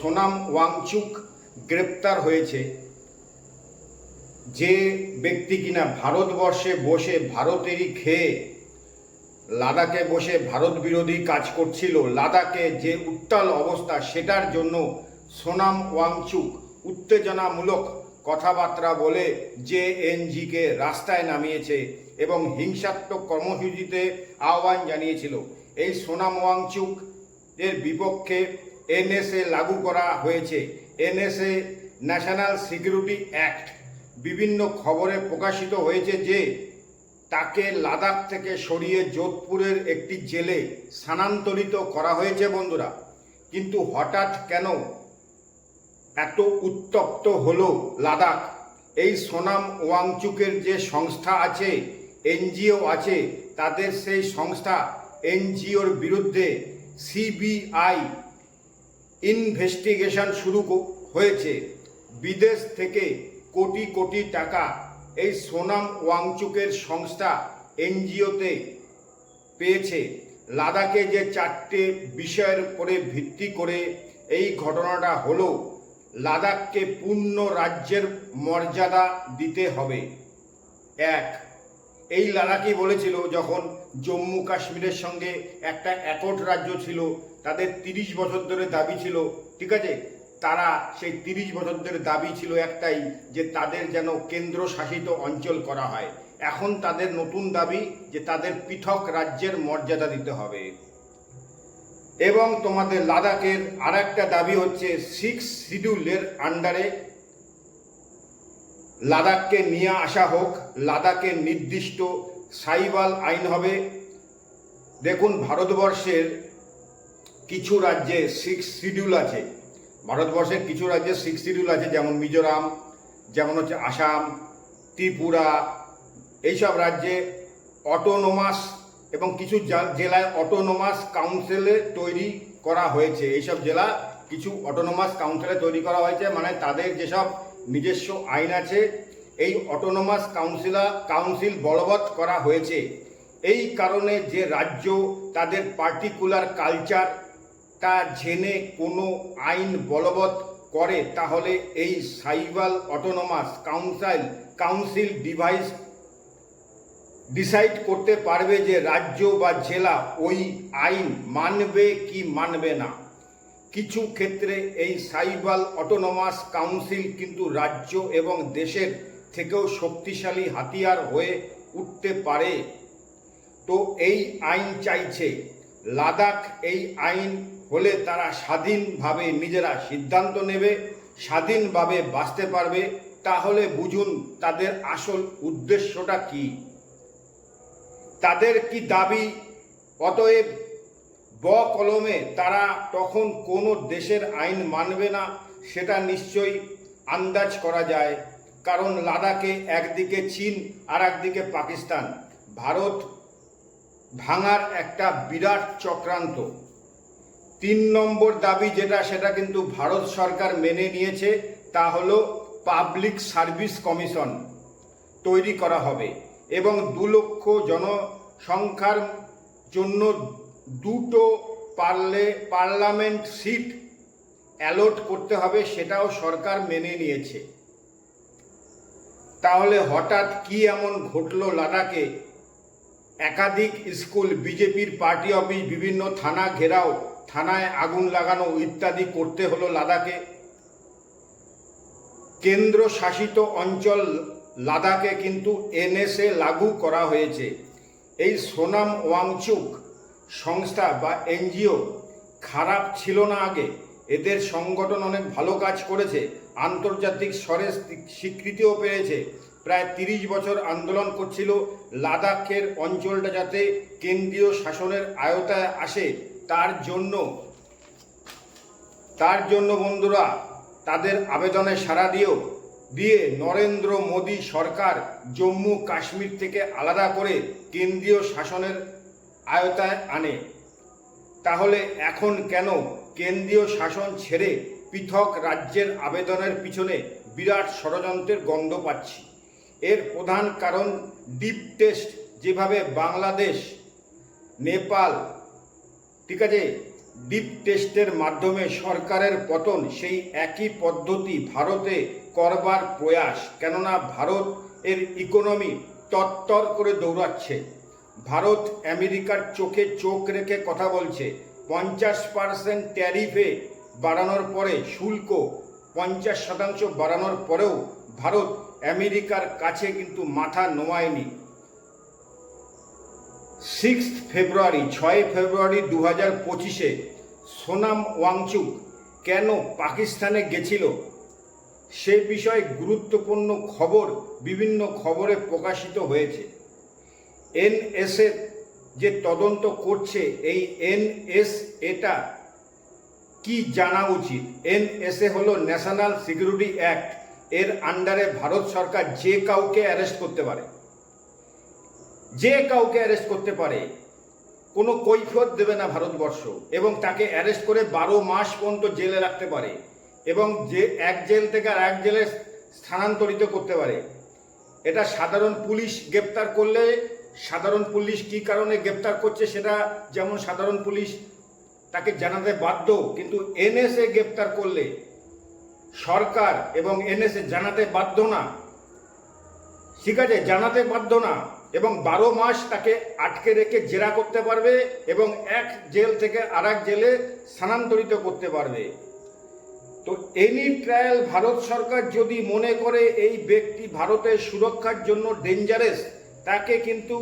সোনাম ওয়াংচুক গ্রেপ্তার হয়েছে। যে ব্যক্তি কিনা ভারতবর্ষে বসে ভারতেরই খেয়ে, লাদাখে বসে ভারত বিরোধী কাজ করছিল, লাদাখে যে উত্তাল অবস্থা সেটার জন্য সোনাম ওয়াংচুক উত্তেজনামূলক কথাবার্তা বলে যে এনজিকে রাস্তায় নামিয়েছে এবং হিংসাত্মক কর্মসূচিতে আহ্বান জানিয়েছিল। এই সোনাম ওয়াংচুক এর বিপক্ষে এনএসএ লাগু করা হয়েছে। NSA national security act. বিভিন্ন খবরে প্রকাশিত হয়েছে যে, তাকে লাদাখ থেকে সরিয়ে যোধপুরের একটি জেলে স্থানান্তরিত করা হয়েছে বন্ধুরা। কিন্তু হঠাৎ কেন এত উত্তপ্ত হলো লাদাখ? এই সোনাম ওয়াংচুকের যে সংস্থা আছে, এনজিও আছে, তাদের সেই সংস্থা, এনজিওর বিরুদ্ধে সিবিআই ইনভেস্টিগেশন শুরু হয়েছে। বিদেশ থেকে কোটি কোটি টাকা এই সোনাম ওয়াংচুকের সংস্থা এনজিওতে পেয়েছে। লাদাখে যে চারটে বিষয়ের উপরে ভিত্তি করে এই ঘটনাটা হলো, লাদাখকে পূর্ণ রাজ্যের মর্যাদা দিতে হবে। এক, এই লাদাখই বলেছিল যখন জম্মু কাশ্মীরের সঙ্গে একটা একট রাজ্য ছিল, তাদের তিরিশ বছর ধরে দাবি ছিল, ঠিক আছে? তারা সেই তিরিশ বছর ধরে দাবি ছিল একটাই, যে তাদের যেন কেন্দ্র শাসিত অঞ্চল করা হয়। এখন তাদের নতুন দাবি যে তাদের পৃথক রাজ্যের মর্যাদা দিতে হবে। এবং তোমাদের লাদাখের আর একটা দাবি হচ্ছে সিক্স শিডিউলের আন্ডারে লাদাখকে নিয়ে আসা হোক, লাদাখের নির্দিষ্ট সাইবাল আইন হবে। দেখুন, ভারতবর্ষের কিছু রাজ্যে সিক্স শিডিউল আছে। ভারতবর্ষের কিছু রাজ্যে সিক্স শিডিউল আছে, যেমন মিজোরাম, যেমন হচ্ছে আসাম, ত্রিপুরা, এইসব রাজ্যে অটোনোমাস এবং কিছু জেলায় অটোনোমাস কাউন্সিলে তৈরি করা হয়েছে। এইসব জেলা কিছু অটোনোমাস কাউন্সিলে তৈরি করা হয়েছে। মানে তাদের যেসব নিজস্ব আইন আছে এই অটোনোমাস কাউন্সিলা কাউন্সিল বলবৎ করা হয়েছে। এই কারণে যে রাজ্য, তাদের পার্টিকুলার কালচার তা জেনে কোনো আইন বলবৎ করে, তাহলে এই সাইবাল autonomous council council device decide করতে পারবে যে রাজ্য বা জেলা ওই আইন মানবে কি মানবে না। কিছু ক্ষেত্রে এই সাইবাল অটোনোমাস কাউন্সিল কিন্তু রাজ্য এবং দেশের থেকেও শক্তিশালী হাতিয়ার হয়ে উঠতে পারে। তো এই আইন চাইছে। লাদাখ এই আইন হলে তারা স্বাধীনভাবে নিজেরা সিদ্ধান্ত নেবে, স্বাধীনভাবে বাঁচতে পারবে। তাহলে বুঝুন তাদের আসল উদ্দেশ্যটা কী। তাদের কি দাবি? অতএব ব কলমে তারা তখন কোনো দেশের আইন মানবে না, সেটা নিশ্চয়ই আন্দাজ করা যায়। কারণ লাদাখে একদিকে চীন আর একদিকে পাকিস্তান। ভারত ভাঙার একটা বিরাট চক্রান্ত। তিন নম্বর দাবি যেটা, সেটা কিন্তু ভারত সরকার মেনে নিয়েছে, তা হলো পাবলিক সার্ভিস কমিশন তৈরি করা হবে এবং দু লক্ষ জনসংখ্যার জন্য দুটো পারলে, পার্লামেন্ট সিট অ্যালট করতে হবে, সেটাও সরকার মেনে নিয়েছে। তাহলে হঠাৎ কি এমন ঘটলো লাদাখে? একাধিক স্কুল, বিজেপির পার্টি অফিস, বিভিন্ন থানা ঘেরাও, থানায় আগুন লাগানো ইত্যাদি করতে হলো লাদাখে। কেন্দ্র শাসিত অঞ্চল লাদাখে কিন্তু এনএসএ লাগু করা হয়েছে। এই সোনাম ওয়াংচুক সংস্থা বা এনজিও খারাপ ছিল না আগে। এদের সংগঠন অনেক ভালো কাজ করেছে, আন্তর্জাতিক স্তরে স্বীকৃতিও পেয়েছে। প্রায় তিরিশ বছর আন্দোলন করছিল লাদাখের অঞ্চলটা যাতে কেন্দ্রীয় শাসনের আয়তায় আসে, তার জন্য তার জন্য বন্ধুরা, তাদের আবেদনে সাড়া দিয়েও, দিয়ে নরেন্দ্র মোদী সরকার জম্মু কাশ্মীর থেকে আলাদা করে কেন্দ্রীয় শাসনের আয়তায় আনে। তাহলে এখন কেন কেন্দ্রীয় শাসন ছেড়ে পৃথক রাজ্যের আবেদনের পিছনে বিরাট ষড়যন্ত্রের গন্ধ পাচ্ছি। এর প্রধান কারণ ডিপ টেস্ট, যেভাবে বাংলাদেশ, নেপাল, ঠিক আছে, ডিপ টেস্টের মাধ্যমে সরকারের পতন, সেই একই পদ্ধতি ভারতে করবার প্রয়াস। কেননা ভারত এর ইকোনমি তত্তর করে দৌড়াচ্ছে। ভারত আমেরিকার চোখে চোখ রেখে কথা বলছে। পঞ্চাশ পার্সেন্ট ট্যারিফে বাড়ানোর পরে শুল্ক পঞ্চাশ শতাংশ বাড়ানোর পরেও ভারত আমেরিকার কাছে কিন্তু মাথা নোয়ায়নি। সিক্স ফেব্রুয়ারি ছয় ফেব্রুয়ারি দু হাজার পঁচিশে সোনাম ওয়াংচুক কেন পাকিস্তানে গেছিল? সে বিষয়ে গুরুত্বপূর্ণ খবর বিভিন্ন খবরে প্রকাশিত হয়েছে। এনএসএ যে তদন্ত করছে এই এনএস এটা কি জানা উচিত? এনএসএ হলো ন্যাশনাল সিকিউরিটি অ্যাক্ট। এর আন্ডারে ভারত সরকার যে কাউকে অ্যারেস্ট করতে পারে। যে কাউকে অ্যারেস্ট করতে পারে, কোনো কৈফিয়ত দেবে না ভারতবর্ষ এবং তাকে অ্যারেস্ট করে বারো মাস পর্যন্ত জেলে রাখতে পারে এবং যে এক জেল থেকে আর এক জেলে স্থানান্তরিত করতে পারে। এটা সাধারণ পুলিশ গ্রেপ্তার করলে সাধারণ পুলিশ কি কারণে গ্রেপ্তার করছে সেটা যেমন সাধারণ পুলিশ তাকে জানাতে বাধ্য, কিন্তু এনএসএ গ্রেপ্তার করলে সরকার এবং এনএসএ জানাতে বাধ্য না। ঠিক আছে, জানাতে বাধ্য না এবং বারো মাস তাকে আটকে রেখে জেরা করতে পারবে এবং এক জেল থেকে আর জেলে স্থানান্তরিত করতে পারবে। তো এনি ট্রায়াল ভারত সরকার যদি মনে করে এই ব্যক্তি ভারতের সুরক্ষার জন্য ডেঞ্জারাস তাকে কিন্তু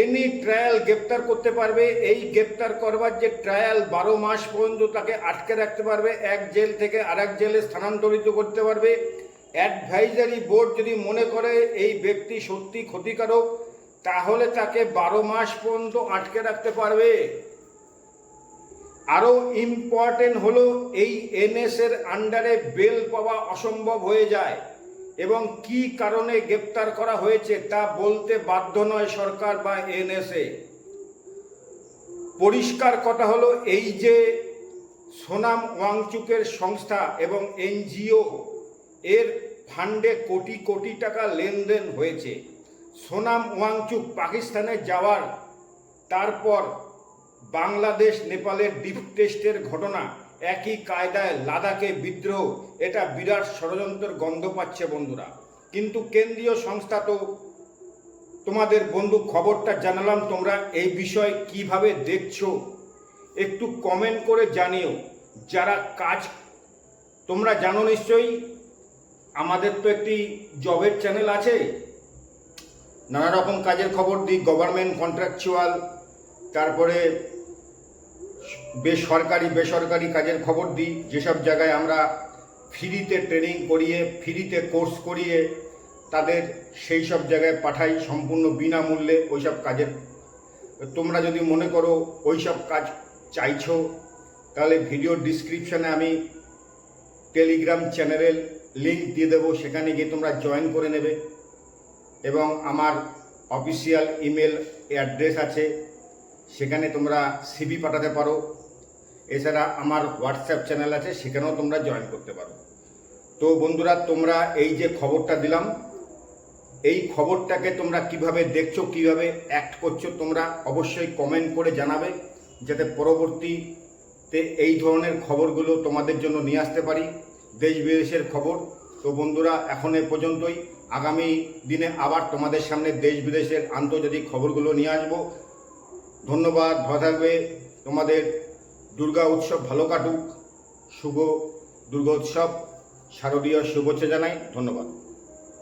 এনি ট্রায়াল গ্রেপ্তার করতে পারবে। এই গ্রেপ্তার করবার যে ট্রায়াল বারো মাস পর্যন্ত তাকে আটকে রাখতে পারবে, এক জেল থেকে আরেক জেলে স্থানান্তরিত করতে পারবে। অ্যাডভাইজারি বোর্ড যদি মনে করে এই ব্যক্তি সত্যি ক্ষতিকারক, তাহলে তাকে বারো মাস পর্যন্ত আটকে রাখতে পারবে। আরও ইম্পর্টেন্ট হলো, এই এনএসের আন্ডারে বেল পাওয়া অসম্ভব হয়ে যায়। এবং কি কারণে গ্রেপ্তার করা হয়েছে তা বলতে বাধ্য নয় সরকার বা এনএসএ। পরিষ্কার কথা হলো এই যে সোনাম ওয়াংচুকের সংস্থা এবং এনজিও, এর ফান্ডে কোটি কোটি টাকা লেনদেন হয়েছে। সোনাম ওয়াংচুক পাকিস্তানে যাওয়ার, তারপর বাংলাদেশ নেপালের ডিপ টেস্টের ঘটনা একই কায়দায় লাদাখে বিদ্রোহ, এটা বিরাট ষড়যন্ত্রের গন্ধ পাচ্ছে বন্ধুরা। কিন্তু কেন্দ্রীয় সংস্থা তো তোমাদের বন্ধু খবরটা জানালাম, তোমরা এই বিষয় কীভাবে দেখছ? একটু কমেন্ট করে জানিও। যারা কাজ, তোমরা জানো নিশ্চয়ই, আমাদের তো একটি জবের চ্যানেল আছে। নানা রকম কাজের খবর দিই গভর্নমেন্ট কন্ট্রাকচুয়াল তারপরে বেসরকারি বেসরকারি কাজের খবর দিই। যেসব জায়গায় আমরা ফ্রিতে ট্রেনিং করিয়ে, ফ্রিতে কোর্স করিয়ে তাদের সেই সব জায়গায় পাঠাই সম্পূর্ণ বিনামূল্যে ওইসব কাজের। তোমরা যদি মনে করো ওইসব কাজ চাইছো, তাহলে ভিডিও ডিসক্রিপশানে আমি টেলিগ্রাম চ্যানেলের লিঙ্ক দিয়ে দেবো, সেখানে গিয়ে তোমরা জয়েন করে নেবে। এবং আমার অফিসিয়াল ইমেল অ্যাড্রেস আছে, সেখানে তোমরা সিবি পাঠাতে পারো। এছাড়া আমার হোয়াটসঅ্যাপ চ্যানেল আছে, সেখানেও তোমরা জয়েন করতে পারো। তো বন্ধুরা, তোমরা এই যে খবরটা দিলাম, এই খবরটাকে তোমরা কীভাবে দেখছ, কীভাবে অ্যাক্ট করছ, তোমরা অবশ্যই কমেন্ট করে জানাবে, যাতে পরবর্তীতে এই ধরনের খবরগুলো তোমাদের জন্য নিয়ে আসতে পারি, দেশ বিদেশের খবর। তো বন্ধুরা, এখন এ পর্যন্তই। আগামী দিনে আবার তোমাদের সামনে দেশ বিদেশের আন্তর্জাতিক খবরগুলো নিয়ে আসব। ধন্যবাদ, ভালো থাকবে। তোমাদের দুর্গা উৎসব ভালো কাটুক শুভ দুর্গা উৎসব শারদীয় শুভেচ্ছা জানাই ধন্যবাদ।